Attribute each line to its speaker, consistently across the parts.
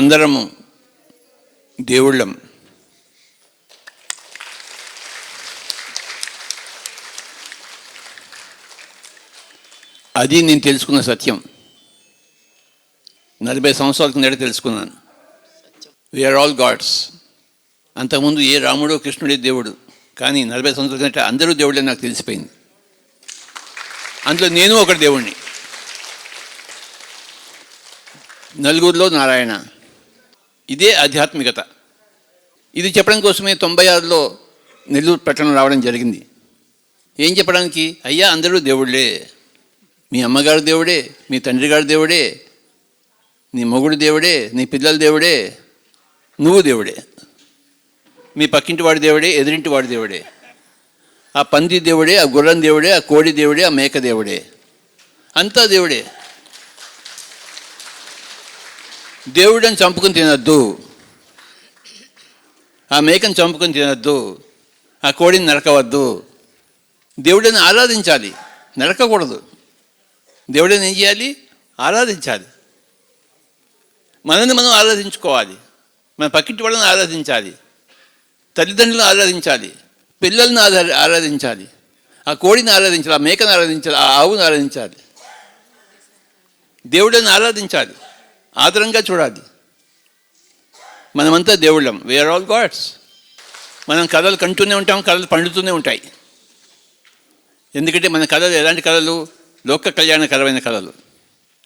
Speaker 1: మనమందరము దేవుళ్ళం. అది నేను తెలుసుకున్న సత్యం. నలభై సంవత్సరాల కిందట తెలుసుకున్నాను. వీఆర్ ఆల్ గాడ్స్ అంతకుముందు ఏ రాముడో కృష్ణుడే దేవుడు కానీ నలభై సంవత్సరాల కిందట అందరూ దేవుడే నాకు తెలిసిపోయింది. అందులో నేను ఒకటి దేవుణ్ణి. నలుగురిలో నారాయణ. ఇదే ఆధ్యాత్మికత. ఇది చెప్పడం కోసమే తొంభై ఆరులో నెల్లూరు పట్టణం రావడం జరిగింది. ఏం చెప్పడానికి? అయ్యా అందరూ దేవుళ్ళే. మీ అమ్మగారు దేవుడే మీ తండ్రి గారు దేవుడే నీ మొగుడు దేవుడే నీ పిల్లల దేవుడే నువ్వు దేవుడే. మీ పక్కింటి వాడి దేవుడే ఎదురింటి వాడి దేవుడే. ఆ పంది దేవుడే ఆ గుర్రం దేవుడే ఆ కోడి దేవుడే ఆ మేక దేవుడే. అంతా దేవుడే. దేవుడని చంపుకొని తినద్దు. ఆ మేకను చంపుకొని తినద్దు. ఆ కోడిని నరకవద్దు. దేవుడిని ఆరాధించాలి. నరకకూడదు. దేవుడిని ఏం చేయాలి? ఆరాధించాలి. మనల్ని మనం ఆరాధించుకోవాలి. మన పక్కింటి వాళ్ళని ఆరాధించాలి. తల్లిదండ్రులను ఆరాధించాలి. పిల్లల్ని ఆరా ఆరాధించాలి. ఆ కోడిని ఆరాధించాలి. ఆ మేకను ఆరాధించాలి. ఆ ఆవును ఆరాధించాలి. దేవుడిని ఆరాధించాలి. ఆదరంగా చూడాలి. మనమంతా దేవుళ్ళం. వీఆర్ ఆల్ గాడ్స్ మనం కథలు కంటూనే ఉంటాం కథలు పండుతూనే ఉంటాయి. ఎందుకంటే మన కథలు ఎలాంటి కథలు? లోక కళ్యాణకరమైన కథలు.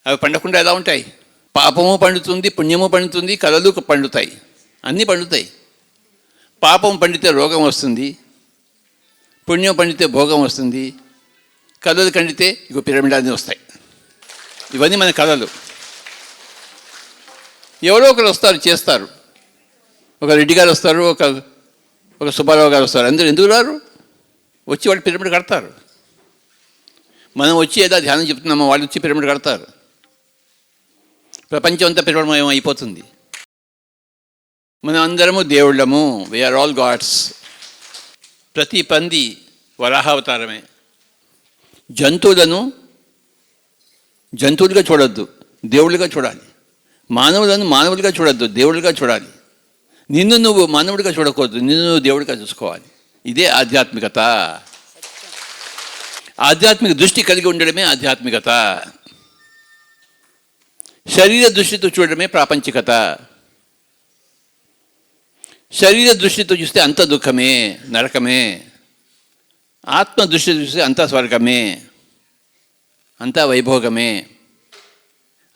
Speaker 1: అవి పండకుండా ఎలా ఉంటాయి? పాపము పండుతుంది పుణ్యము పండుతుంది కథలు పండుతాయి. అన్నీ పండుతాయి. పాపం పండితే రోగం వస్తుంది. పుణ్యం పండితే భోగం వస్తుంది. కథలు కండితే ఇగో పిరమిడాన్ని వస్తాయి. ఇవన్నీ మన కథలు. ఎవరో ఒకరు వస్తారు చేస్తారు. ఒక రెడ్డి గారు వస్తారు ఒక ఒక సుబ్బారావు గారు వస్తారు. అందరూ ఎందుకు రారు? వచ్చి వాళ్ళు పిరమిడ్ కడతారు. మనం వచ్చి ఏదో ధ్యానం చెప్తున్నామో వాళ్ళు వచ్చి పిరమిడ్ కడతారు. ప్రపంచం అంతా పిరమిడమయం అయిపోతుంది. మనం అందరము దేవుళ్ళము వీఆర్ ఆల్ గాడ్స్ ప్రతి పంది వరాహావతారమే. జంతువులను జంతువులుగా చూడొద్దు దేవుళ్ళుగా చూడాలి. మానవులను మానవులుగా చూడొద్దు దేవుడిగా చూడాలి. నిన్ను నువ్వు మానవుడిగా చూడకూడదు నిన్ను నువ్వు దేవుడిగా చూసుకోవాలి. ఇదే ఆధ్యాత్మికత. ఆధ్యాత్మిక దృష్టి కలిగి ఉండడమే ఆధ్యాత్మికత. శరీర దృష్టితో చూడడమే ప్రాపంచికత. శరీర దృష్టితో చూస్తే అంత దుఃఖమే నరకమే. ఆత్మ దృష్టితో చూస్తే అంత స్వర్గమే. అంతా వైభోగమే.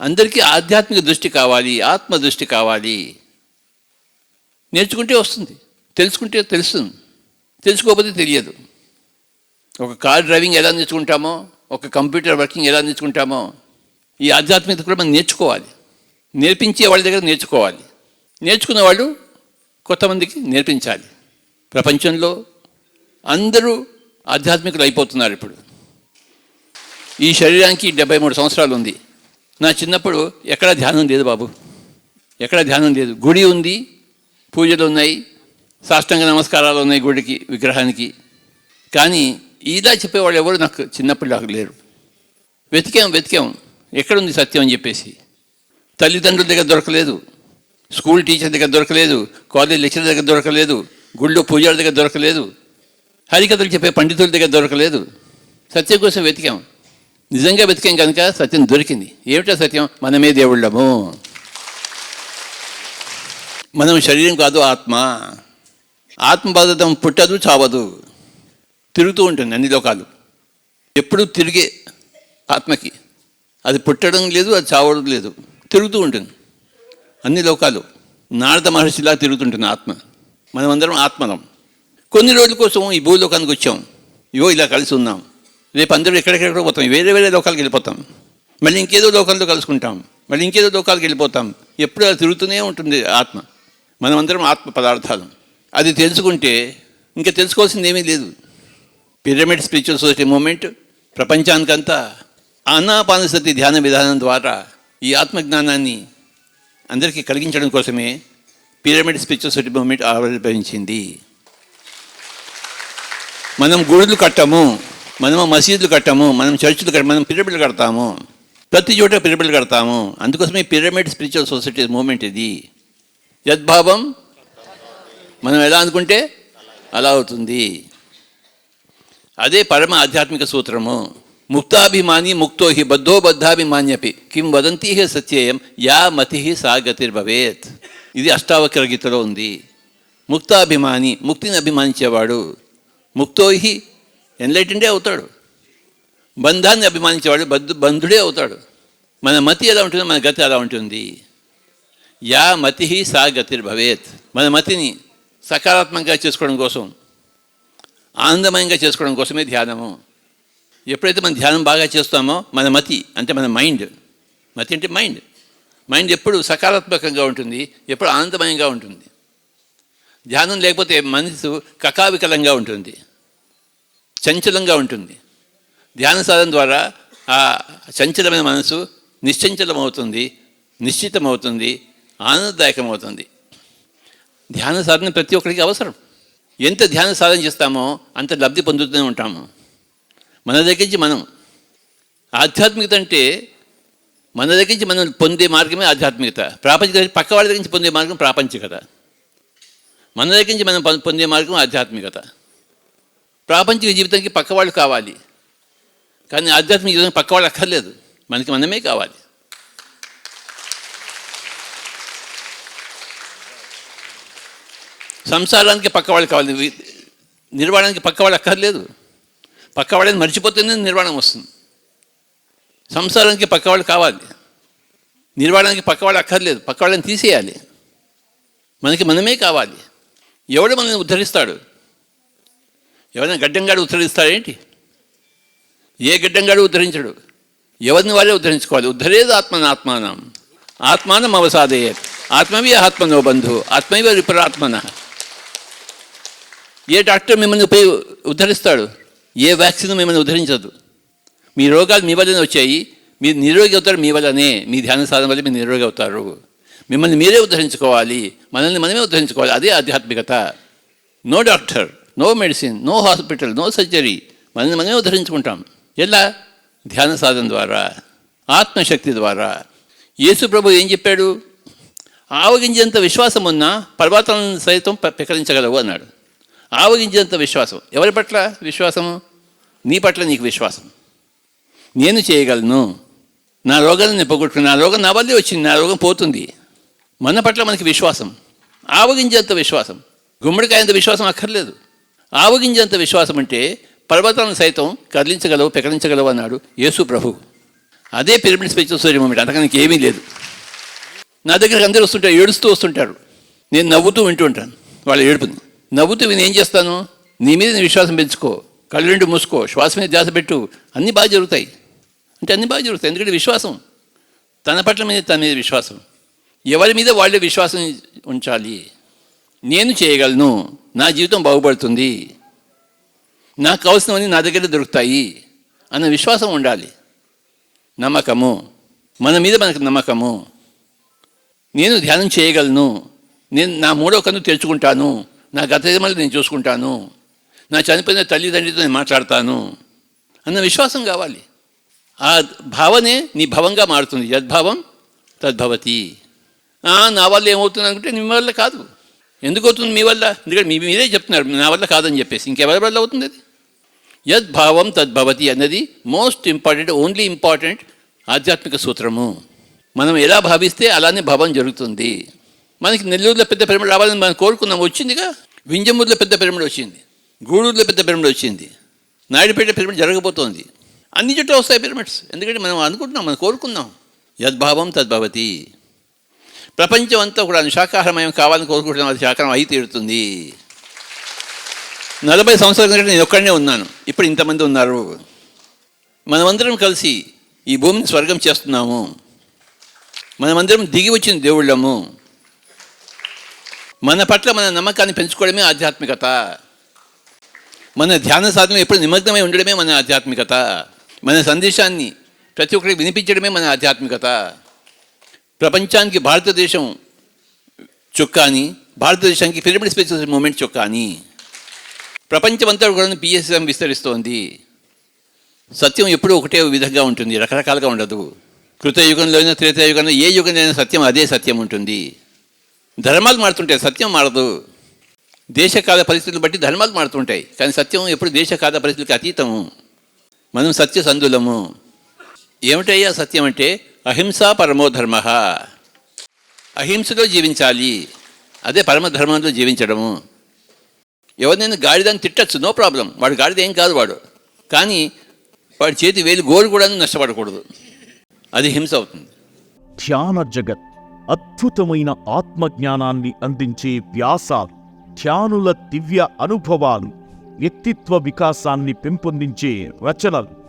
Speaker 1: అందరికీ ఆధ్యాత్మిక దృష్టి కావాలి ఆత్మ దృష్టి కావాలి. నేర్చుకుంటే వస్తుంది తెలుసుకుంటే తెలుస్తుంది తెలుసుకోకపోతే తెలియదు. ఒక కార్ డ్రైవింగ్ ఎలా నేర్చుకుంటామో ఒక కంప్యూటర్ వర్కింగ్ ఎలా నేర్చుకుంటామో ఈ ఆధ్యాత్మికత కూడా మనం నేర్చుకోవాలి. నేర్పించే వాళ్ళ దగ్గర నేర్చుకోవాలి. నేర్చుకున్న వాళ్ళు కొంతమందికి నేర్పించాలి. ప్రపంచంలో అందరూ ఆధ్యాత్మికులు అయిపోతున్నారు ఇప్పుడు. ఈ శరీరానికి డెబ్బై మూడు సంవత్సరాలు ఉంది. నా చిన్నప్పుడు ఎక్కడా ధ్యానం లేదు బాబు. ఎక్కడా ధ్యానం లేదు. గుడి ఉంది పూజలు ఉన్నాయి సాష్టంగ నమస్కారాలు ఉన్నాయి గుడికి విగ్రహానికి. కానీ ఇలా చెప్పేవాళ్ళు ఎవరు నాకు చిన్నప్పుడు నాకు లేరు. వెతికాం వెతికాం. ఎక్కడుంది సత్యం అని చెప్పేసి. తల్లిదండ్రుల దగ్గర దొరకలేదు. స్కూల్ టీచర్ దగ్గర దొరకలేదు. కాలేజ్ లెక్చర్ దగ్గర దొరకలేదు. గుళ్ళో పూజారి దగ్గర దొరకలేదు. హరికథలు చెప్పే పండితుల దగ్గర దొరకలేదు. సత్యం కోసం వెతికాం. నిజంగా వెతికాం కనుక సత్యం దొరికింది. ఏమిటో సత్యం? మనమే దేవుళ్ళము. మనం శరీరం కాదు ఆత్మ. ఆత్మబద్ధం పుట్టదు చావదు. తిరుగుతూ ఉంటుంది అన్ని లోకాలు. ఎప్పుడు తిరిగే ఆత్మకి. అది పుట్టడం లేదు అది చావడం లేదు. తిరుగుతూ ఉంటుంది అన్ని లోకాలు. నారద మహర్షిలా తిరుగుతుంటుంది ఆత్మ. మనమందరం ఆత్మలం. కొన్ని రోజుల కోసం ఈ భూలోకానికి వచ్చాం. ఇవో ఇలా కలిసి ఉన్నాం. రేపు అందరూ ఎక్కడెక్కడ పోతాం. వేరే వేరే లోకాలకు వెళ్ళిపోతాం. మళ్ళీ ఇంకేదో లోకాల్లో కలుసుకుంటాం. మళ్ళీ ఇంకేదో లోకాలకు వెళ్ళిపోతాం. ఎప్పుడు అది తిరుగుతూనే ఉంటుంది ఆత్మ. మనమందరం ఆత్మ పదార్థాలు. అది తెలుసుకుంటే ఇంకా తెలుసుకోవాల్సింది ఏమీ లేదు. పిరమిడ్ స్పిరిచువల్ సొసైటీ మూమెంట్ ప్రపంచానికంతా ఆనాపానసతి ధ్యాన విధానం ద్వారా ఈ ఆత్మజ్ఞానాన్ని అందరికీ కలిగించడం కోసమే పిరమిడ్ స్పిరిచువల్ సొసైటీ మూమెంట్ ఆవిర్భవించింది. మనం గుడులు కట్టము. మనము మసీదులు కట్టము మనం చర్చిలు కట్ట మనం పిరమిడ్లు కడతాము. ప్రతి చోట పిరమిడ్లు కడతాము. అందుకోసమే పిరమిడ్ స్పిరిచువల్ సొసైటీ మూమెంట్ ఇది. యద్భావం మనం ఎలా అనుకుంటే అలా అవుతుంది. అదే పరమ ఆధ్యాత్మిక సూత్రము. ముక్తాభిమాని ముక్తో హి బద్ధో బద్ధాభిమాన్యపి కిం వదంతి హే సత్యేయం యా మతి సా గతిర్భవేత్ ఇది అష్టావక్ర గీతలో ఉంది. ముక్తాభిమాని ముక్తిని అభిమానించేవాడు. ముక్తో హి ఎన్లైటెండే అవుతాడు. బంధాన్ని అభిమానించేవాడు బద్ధు బంధుడే అవుతాడు. మన మతి ఎలా ఉంటుందో మన గతి అలా ఉంటుంది. యా మతి సా గతిర్భవేత్ మన మతిని సకారాత్మకంగా చేసుకోవడం కోసం ఆనందమయంగా చేసుకోవడం కోసమే ధ్యానము. ఎప్పుడైతే మనం ధ్యానం బాగా చేస్తామో మన మతి అంటే మన మైండ్ మతి అంటే మైండ్. మైండ్ ఎప్పుడు సకారాత్మకంగా ఉంటుంది ఎప్పుడు ఆనందమయంగా ఉంటుంది. ధ్యానం లేకపోతే మనసు కకావికలంగా ఉంటుంది. చంచలంగా ఉంటుంది. ధ్యాన సాధన ద్వారా ఆ చంచలమైన మనసు నిశ్చంచలమవుతుంది నిశ్చితమవుతుంది ఆనందదాయకమవుతుంది. ధ్యాన సాధన ప్రతి ఒక్కరికి అవసరం. ఎంత ధ్యాన సాధన చేస్తామో అంత లబ్ధి పొందుతూనే ఉంటాము. మన దగ్గరించి మనం ఆధ్యాత్మికత అంటే మన దగ్గరించి మనం పొందే మార్గమే ఆధ్యాత్మికత. ప్రాపంచిక పక్క వాళ్ళ దగ్గర నుంచి పొందే మార్గం ప్రాపంచికత. మన దగ్గర నుంచి మనం పొందే మార్గం ఆధ్యాత్మికత. ప్రాపంచిక జీవితానికి పక్కవాళ్ళు కావాలి. కానీ ఆధ్యాత్మిక జీవితానికి పక్కవాళ్ళు అక్కర్లేదు. మనకి మనమే కావాలి. సంసారానికి పక్కవాళ్ళు కావాలి. నిర్వాణానికి పక్క వాళ్ళు అక్కర్లేదు. పక్కవాళ్ళని మర్చిపోతేనే నిర్వాణం వస్తుంది. సంసారానికి పక్కవాళ్ళు కావాలి. నిర్వాణానికి పక్క వాళ్ళు అక్కర్లేదు. పక్కవాళ్ళని తీసేయాలి. మనకి మనమే కావాలి. ఎవడు మనల్ని ఉద్ధరిస్తాడు? ఎవరైనా గడ్డంగాడు ఉద్ధరిస్తాడేంటి ఏ గడ్డంగాడు ఉద్ధరించడు? ఎవరిని వారే ఉద్ధరించుకోవాలి? ఉద్ధరేది ఆత్మన ఆత్మానం. ఆత్మానం అవసాదయే ఆత్మవి ఆత్మనో బంధు. ఆత్మైవ విపరాత్మన. ఏ డాక్టర్ మిమ్మల్ని పోయి ఉద్ధరిస్తాడు? ఏ వ్యాక్సిన్ మిమ్మల్ని ఉద్ధరించదు? మీ రోగాలు మీ వల్లనే వచ్చాయి. మీరు నిరోగి అవుతారు మీ వల్లనే. మీ ధ్యాన సాధన వల్ల మీరు నిరోగి అవుతారు. మిమ్మల్ని మీరే ఉద్ధరించుకోవాలి. మనల్ని మనమే ఉద్ధరించుకోవాలి. అదే ఆధ్యాత్మికత. No doctor. No medicine no hospital no surgery మనల్ని మనమే ఉద్ధరించుకుంటాం. ఎలా? ధ్యాన సాధన ద్వారా ఆత్మశక్తి ద్వారా. యేసు ప్రభు ఏం చెప్పాడు? ఆవగించేంత విశ్వాసం ఉన్నా పర్వతాలను సైతం ప- పెకరించగలవు అన్నాడు. ఆవగించేంత విశ్వాసం. ఎవరి పట్ల విశ్వాసము? నీ పట్ల నీకు విశ్వాసం. నేను చేయగలను. నా రోగాన్ని నేను నా రోగం నా వల్లే వచ్చింది నా రోగం పోతుంది. మన పట్ల మనకి విశ్వాసం. ఆవగించేంత విశ్వాసం. గుమ్మడికాయంత విశ్వాసం అక్కర్లేదు. ఆవగించేంత విశ్వాసం అంటే పర్వతాలను సైతం కదిలించగలవు పెకరించగలవు అన్నాడు యేసు ప్రభు. అదే పిరమిడ్ స్పెషల్ సూర్య మూమెంట్ అంతకనికి ఏమీ లేదు. నా దగ్గరికి అందరూ వస్తుంటారు ఏడుస్తూ వస్తుంటారు. నేను నవ్వుతూ వింటూ ఉంటాను వాళ్ళ ఏడుపుని. నవ్వుతూ నేను ఏం చేస్తాను? నీ మీద నీ విశ్వాసం పెంచుకో కళ్ళు రెండు మూసుకో శ్వాస మీద ధ్యాస పెట్టు అన్నీ బాగా జరుగుతాయి. అంటే అన్నీ బాగా జరుగుతాయి ఎందుకంటే విశ్వాసం. తన పట్ల మీద తన మీద విశ్వాసం. ఎవరి మీద వాళ్ళే విశ్వాసం ఉంచాలి? నేను చేయగలను. నా జీవితం బాగుపడుతుంది. నాకు అవసరమని నా దగ్గర దొరుకుతాయి అన్న విశ్వాసం ఉండాలి. నమ్మకము. మన మీద మనకు నమ్మకము. నేను ధ్యానం చేయగలను. నేను నా మూడో కన్ను తెరుచుకుంటాను. నా గత జన్మలు నేను చూసుకుంటాను. నా చనిపోయిన తల్లిదండ్రితో నేను మాట్లాడతాను అన్న విశ్వాసం కావాలి. ఆ భావనే నీ భవంగా మారుతుంది. యద్భావం తద్భవతి. నా వల్ల ఏమవుతుంది అనుకుంటే నీ వల్ల కాదు. ఎందుకు అవుతుంది మీ వల్ల? ఎందుకంటే మీ మీరే చెప్తున్నారు నా వల్ల కాదని చెప్పేసి. ఇంకెవరి వల్ల అవుతుంది అది? యద్భావం తద్భవతి అన్నది మోస్ట్ ఇంపార్టెంట్ ఓన్లీ ఇంపార్టెంట్ ఆధ్యాత్మిక సూత్రము. మనం ఎలా భావిస్తే అలానే భావం జరుగుతుంది. మనకి నెల్లూరులో పెద్ద పిరమిడ్ రావాలని మనం కోరుకున్నాం వచ్చిందిగా? వింజమూరులో పెద్ద పిరమిడ్ వచ్చింది. గూడూరులో పెద్ద పిరమిడ్ వచ్చింది. నాయుడుపేట పిరమిడ్ జరగబోతోంది. అన్ని చోట్ల వస్తాయి పిరమిడ్స్. ఎందుకంటే మనం అనుకుంటున్నాం మనం కోరుకున్నాం. యద్భావం తద్భవతి. ప్రపంచం అంతా కూడా శాకాహారమయం కావాలని కోరుకుంటున్నాం అది శాకాహారం అయి తీరుతుంది. నలభై సంవత్సరాల క్రితం నేను ఒక్కడనే ఉన్నాను. ఇప్పుడు ఇంతమంది ఉన్నారు. మనమందరం కలిసి ఈ భూమిని స్వర్గం చేస్తున్నాము. మనమందరం దిగి వచ్చిన దేవుళ్ళము. మన పట్ల మన నమ్మకాన్ని పెంచుకోవడమే ఆధ్యాత్మికత. మన ధ్యాన సాధన ఎప్పుడు నిమగ్నమై ఉండడమే మన ఆధ్యాత్మికత. మన సందేశాన్ని ప్రతి ఒక్కరికి వినిపించడమే మన ఆధ్యాత్మికత. ప్రపంచానికి భారతదేశం చొక్కాని భారతదేశానికి పిరమిడ్ స్పెషల్ మూమెంట్ చొక్కాని. ప్రపంచమంతా కూడా పిఎస్ఎం విస్తరిస్తోంది. సత్యం ఎప్పుడూ ఒకటే విధంగా ఉంటుంది రకరకాలుగా ఉండదు. కృతయుగంలో అయినా త్రేతాయుగంలో ఏ యుగంలో అయినా సత్యం అదే సత్యం ఉంటుంది. ధర్మాలు మారుతుంటాయి సత్యం మారదు. దేశకాల పరిస్థితులు బట్టి ధర్మాలు మారుతుంటాయి కానీ సత్యం ఎప్పుడు దేశకాల పరిస్థితులకి అతీతము. మనం సత్య సందులము. ఏమిటయ్యా సత్యం అంటే అహింస పరమో అహింసతో జీవించాలి. అదే పరమధర్మంతో జీవించడము. ఎవరినైనా గాడిదని తిట్టచ్చు నో ప్రాబ్లం. వాడు గాడిద ఏం కాదు వాడు. కానీ వాడి చేతి వేలు గోరు కూడా నష్టపడకూడదు. అది హింస అవుతుంది.
Speaker 2: ధ్యాన జగత్ అద్భుతమైన ఆత్మజ్ఞానాన్ని అందించే వ్యాసాలు ధ్యానుల దివ్య అనుభవాలు వ్యక్తిత్వ వికాసాన్ని పెంపొందించే రచనలు.